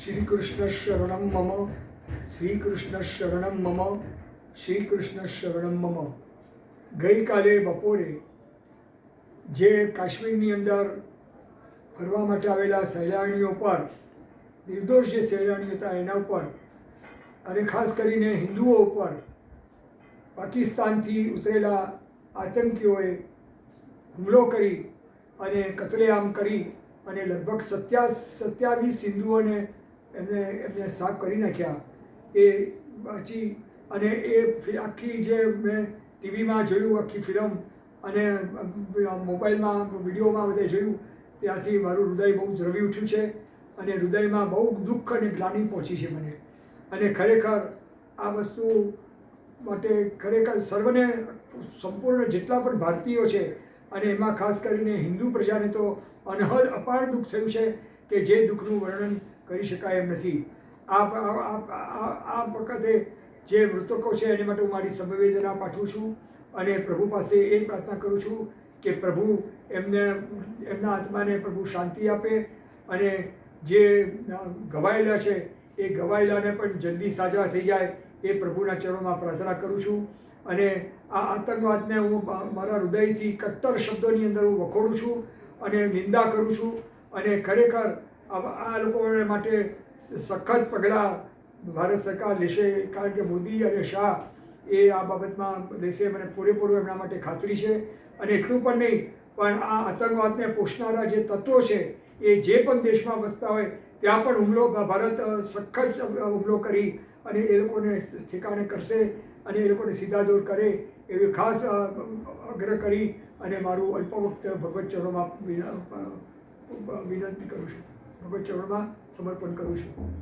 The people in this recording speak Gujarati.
શ્રી કૃષ્ણ શરણમ મમ શ્રીકૃષ્ણ શરણમ મમ શ્રીકૃષ્ણ શરણમ મમ ગઈકાલે બપોરે જે કાશ્મીરની અંદર ફરવા માટે આવેલા સહેલાણીઓ પર, નિર્દોષ જે સહેલાણીઓ હતા એના ઉપર અને ખાસ કરીને હિન્દુઓ ઉપર પાકિસ્તાનથી ઉતરેલા આતંકીઓએ હુમલો કરી અને કતલેઆમ કરી અને લગભગ સત્યા સત્યાવીસ હિન્દુઓને એમને એમને સાફ કરી નાખ્યા. એ પછી અને એ આખી જે મેં ટીવીમાં જોયું, આખી ફિલ્મ અને મોબાઈલમાં, વિડીયોમાં બધે જોયું, ત્યાંથી મારું હૃદય બહુ દ્રવી ઉઠ્યું છે અને હૃદયમાં બહુ દુઃખ અને ગ્લાની પહોંચી છે મને. અને ખરેખર આ વસ્તુ માટે ખરેખર સર્વને સંપૂર્ણ જેટલા પણ ભારતીયો છે અને એમાં ખાસ કરીને હિન્દુ પ્રજાને તો અનહદ અપાર દુઃખ થયું છે કે જે દુઃખનું વર્ણન કરી શકાય એમ નથી. આ આ- વખતે જે મૃતકો છે એની માટે હું મારી સંવેદના પાઠવું છું અને પ્રભુ પાસે એ પ્રાર્થના કરું છું કે પ્રભુ એમને એમના આત્માને પ્રભુ શાંતિ આપે અને જે ગવાયેલા છે, એ ગવાયેલાને પણ જલ્દી સાજા થઈ જાય એ પ્રભુના ચરણોમાં પ્રાર્થના કરું છું. અને આ આતંકવાદને હું મારા હૃદયથી કટ્ટર શબ્દોની અંદર હું વખોડું છું અને નિંદા કરું છું અને ખરેખર આ લોકોને માટે સખત પગલાં ભારત સરકાર લેશે. કારણ કે મોદી અને શાહ એ આ બાબતમાં લેશે મને પૂરેપૂરું એમના માટે ખાતરી છે. અને એટલું પણ નહીં, પણ આ આતંકવાદને પોષનારા જે તત્વો છે, એ જે પણ દેશમાં વસતા હોય, ત્યાં પણ હુમલો ભારત સખત હુમલો કરી અને એ લોકોને ઠેકાણે કરશે અને એ લોકોને સીધા દૂર કરે એવી ખાસ આગ્રહ કરી અને મારું અલ્પ વખત ભગવત ચરણોમાં વિનંતી કરું છું. ભગવત ચરણમાં સમર્પણ કરું છું.